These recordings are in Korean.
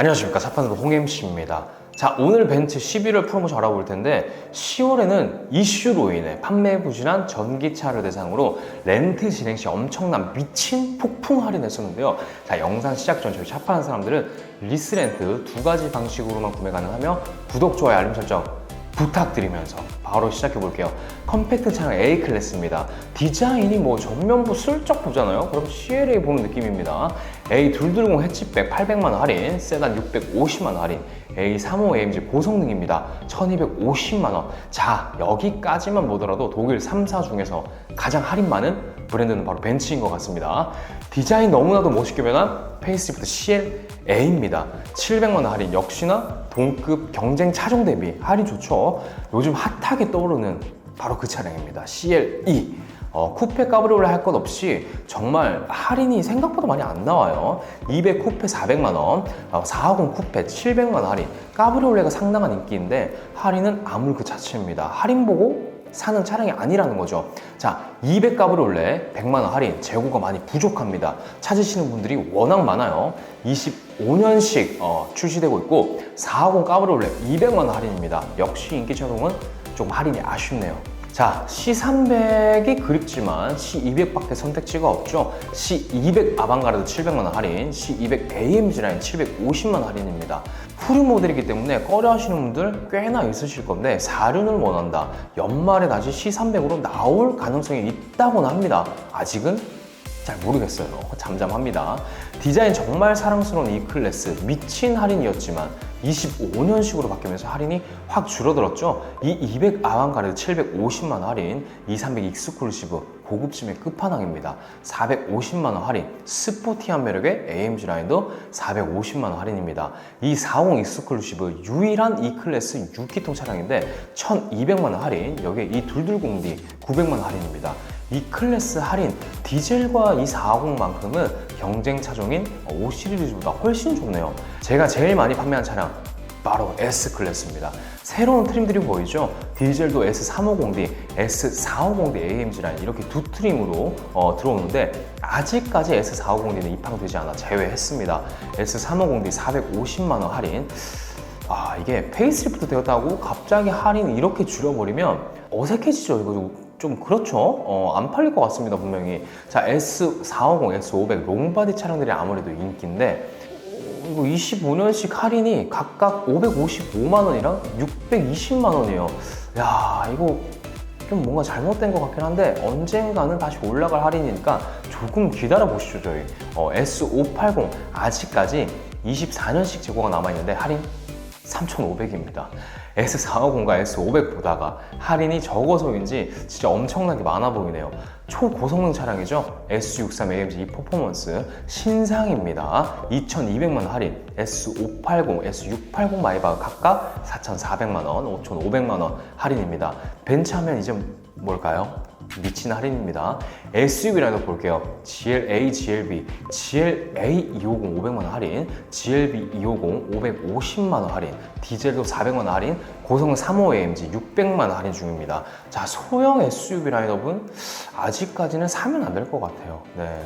안녕하십니까. 사판으로 홍MC입니다. 자 오늘 벤츠 11월 프로모션 알아볼 텐데 10월에는 이슈로 인해 판매 부진한 전기차를 대상으로 렌트 진행 시 엄청난 미친 폭풍 할인했었는데요. 자 영상 시작 전 저희 차 파는 사람들은 리스렌트 두 가지 방식으로만 구매 가능하며 구독, 좋아요, 알림 설정 부탁드리면서 바로 시작해 볼게요. 컴팩트 차량 A 클래스입니다. 디자인이 뭐 전면부 슬쩍 보잖아요. 그럼 CLA 보는 느낌입니다. A220 해치백 800만 원 할인, 세단 650만 원 할인, A35 AMG 고성능입니다. 1250만 원. 자, 여기까지만 보더라도 독일 3사 중에서 가장 할인 많은 브랜드는 바로 벤츠인 것 같습니다. 디자인 너무나도 멋있게 변한 페이스리프트 CLA입니다. 700만 원 할인 역시나 동급 경쟁 차종 대비 할인 좋죠. 요즘 핫하게 떠오르는 바로 그 차량입니다. CLE. 어, 쿠페 까브리올레 할 것 없이 정말 할인이 생각보다 많이 안 나와요. 200 쿠페 400만 원, 어, 450 쿠페 700만 원 할인. 까브리올레가 상당한 인기인데 할인은 아물 그 자체입니다. 할인 보고 사는 차량이 아니라는 거죠. 자, 200 까브리올레 100만 원 할인 재고가 많이 부족합니다. 찾으시는 분들이 워낙 많아요. 25년씩 어, 출시되고 있고 450 까브리올레 200만 원 할인입니다. 역시 인기 차종은 좀 할인이 아쉽네요. 자, C300이 그립지만 C200밖에 선택지가 없죠. C200 아방가르드 700만원 할인, C200 AMG 라인 750만원 할인입니다. 후륜 모델이기 때문에 꺼려 하시는 분들 꽤나 있으실 건데, 사륜을 원한다. 연말에 다시 C300으로 나올 가능성이 있다고는 합니다. 아직은 잘 모르겠어요. 잠잠합니다. 디자인 정말 사랑스러운 이 클래스 미친 할인이었지만 25년식으로 바뀌면서 할인이 확 줄어들었죠. 이 200 아방가르드 750만 원 할인, 2300 익스클루시브 고급짐의 끝판왕입니다. 450만 원 할인, 스포티한 매력의 AMG 라인도 450만 원 할인입니다. 이 40 익스클루시브 유일한 E 클래스 6기통 차량인데 1,200만 원 할인, 여기에 이 둘둘공디 900만 원 할인입니다. 이 클래스 할인 디젤과 이 450만큼은 경쟁 차종인 5 시리즈보다 훨씬 좋네요. 제가 제일 많이 판매한 차량 바로 S 클래스입니다. 새로운 트림들이 보이죠? 디젤도 S350D, S450D AMG 라인 이렇게 두 트림으로 어, 들어오는데 아직까지 S450D는 입항되지 않아 제외했습니다. S350D 450만 원 할인. 아 이게 페이스리프트 되었다고 갑자기 할인 이렇게 줄여버리면 어색해지죠 이거 좀 그렇죠? 어, 안 팔릴 것 같습니다 분명히. 자 S450, S500 롱바디 차량들이 아무래도 인기인데 어, 이거 25년씩 할인이 각각 555만 원이랑 620만 원이에요. 야 이거 좀 뭔가 잘못된 것 같긴 한데 언젠가는 다시 올라갈 할인이니까 조금 기다려 보시죠 저희. 어, S580 아직까지 24년씩 재고가 남아 있는데 할인 3,500입니다. S450과 S500 보다가 할인이 적어서인지 진짜 엄청나게 많아 보이네요. 초고성능 차량이죠. S63 AMG 이 퍼포먼스 신상입니다. 2,200만 원 할인. S580, S680 마이바가 각각 4,400만 원, 5,500만 원 할인입니다. 벤츠 하면 이제 뭘까요? 미친 할인입니다. SUV 라인도 볼게요. GLA, GLB, GLA 250 500만 원 할인, GLB 250 550만 원 할인, 디젤도 400만 원 할인, 고성능 35 AMG 600만 원 할인 중입니다. 자, 소형 SUV 라인업은 아직까지는 사면 안 될 것 같아요. 네.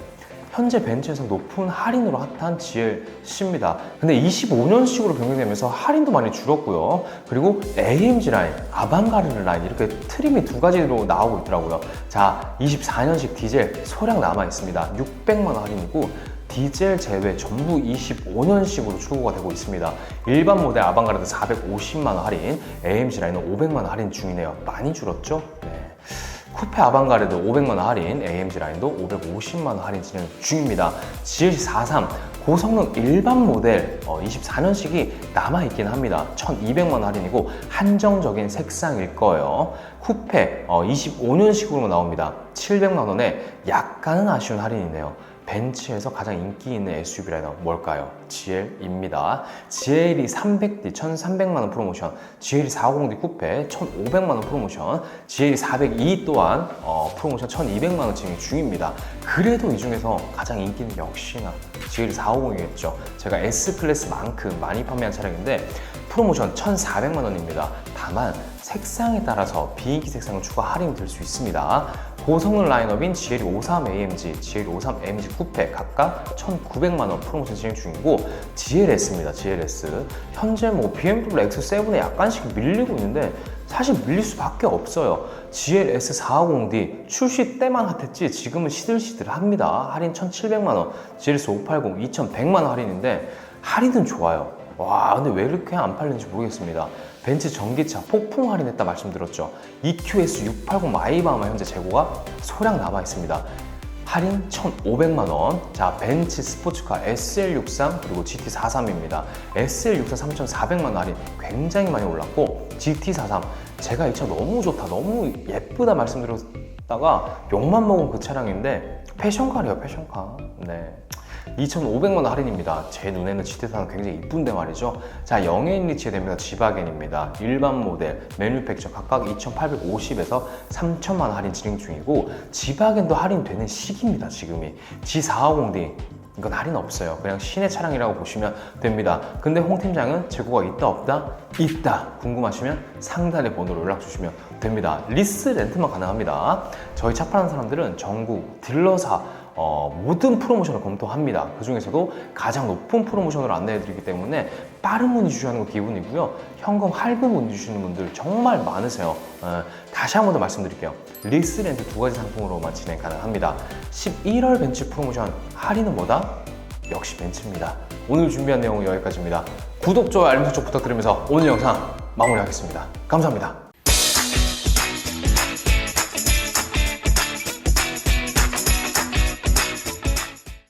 현재 벤츠에서 높은 할인으로 핫한 GLC입니다. 근데 25년식으로 변경되면서 할인도 많이 줄었고요. 그리고 AMG 라인, 아방가르드 라인 이렇게 트림이 두 가지로 나오고 있더라고요. 자, 24년식 디젤 소량 남아 있습니다. 600만 원 할인이고 디젤 제외 전부 25년식으로 출고가 되고 있습니다. 일반 모델 아방가르드 450만 원 할인, AMG 라인은 500만 원 할인 중이네요. 많이 줄었죠? 네. 쿠페 아방가르드 500만 원 할인, AMG 라인도 550만 원 할인 진행 중입니다. GLC 43 고성능 일반 모델 24년식이 남아 있긴 합니다. 1,200만 원 할인이고 한정적인 색상일 거예요. 쿠페 25년식으로 나옵니다. 700만 원에 약간은 아쉬운 할인이네요. 벤츠에서 가장 인기 있는 SUV 라인업 뭘까요? GL입니다. GL이 300D 1,300만 원 프로모션, GL이 450D 쿠페 1,500만 원 프로모션, GL이 402 또한 어, 프로모션 1,200만 원 진행 중입니다. 그래도 이 중에서 가장 인기는 역시나 GL이 450이겠죠. 제가 S 클래스만큼 많이 판매한 차량인데 프로모션 1,400만 원입니다. 다만 색상에 따라서 비인기 색상을 추가 할인이 될 수 있습니다. 고성능 라인업인 GL53 AMG, GL53 AMG 쿠페 각각 1,900만 원 프로모션 진행 중이고 GLS입니다. GLS 현재 뭐 BMW X7에 약간씩 밀리고 있는데 사실 밀릴 수밖에 없어요. GLS 450D 출시 때만 핫했지 지금은 시들시들합니다. 할인 1,700만 원, GLS 580 2,100만 원 할인인데 할인은 좋아요. 와 근데 왜 이렇게 안 팔리는지 모르겠습니다. 벤츠 전기차 폭풍 할인했다 말씀드렸죠. EQS 680 마이바마 현재 재고가 소량 남아 있습니다. 할인 1,500만 원. 자, 벤츠 스포츠카 SL63 그리고 GT43입니다. SL63 3,400만 원 할인 굉장히 많이 올랐고 GT43 제가 이 차 너무 좋다, 너무 예쁘다 말씀드렸다가 욕만 먹은 그 차량인데 패션카래요, 패션카. 네. 2,500만 원 할인입니다. 제 눈에는 GT3는 굉장히 이쁜데 말이죠. 자, 영해인 리치에 됩니다. 지바겐입니다. 일반 모델, 매뉴팩처 각각 2,850에서 3,000만 원 할인 진행 중이고 지바겐도 할인되는 시기입니다. 지금이 G450D 이건 할인 없어요. 그냥 시내 차량이라고 보시면 됩니다. 근데 홍 팀장은 재고가 있다 없다? 있다. 궁금하시면 상단의 번호로 연락 주시면 됩니다. 리스 렌트만 가능합니다. 저희 차 파는 사람들은 전국 딜러사 어, 모든 프로모션을 검토합니다. 그 중에서도 가장 높은 프로모션으로 안내해드리기 때문에 빠른 문의 주시는 거 기분이고요. 현금 할부 문의 주시는 분들 정말 많으세요. 어, 다시 한 번 더 말씀드릴게요. 리스 렌트 두 가지 상품으로만 진행 가능합니다. 11월 벤츠 프로모션 할인은 뭐다? 역시 벤츠입니다. 오늘 준비한 내용은 여기까지입니다. 구독, 좋아요, 알림 설정 부탁드리면서 오늘 영상 마무리하겠습니다. 감사합니다.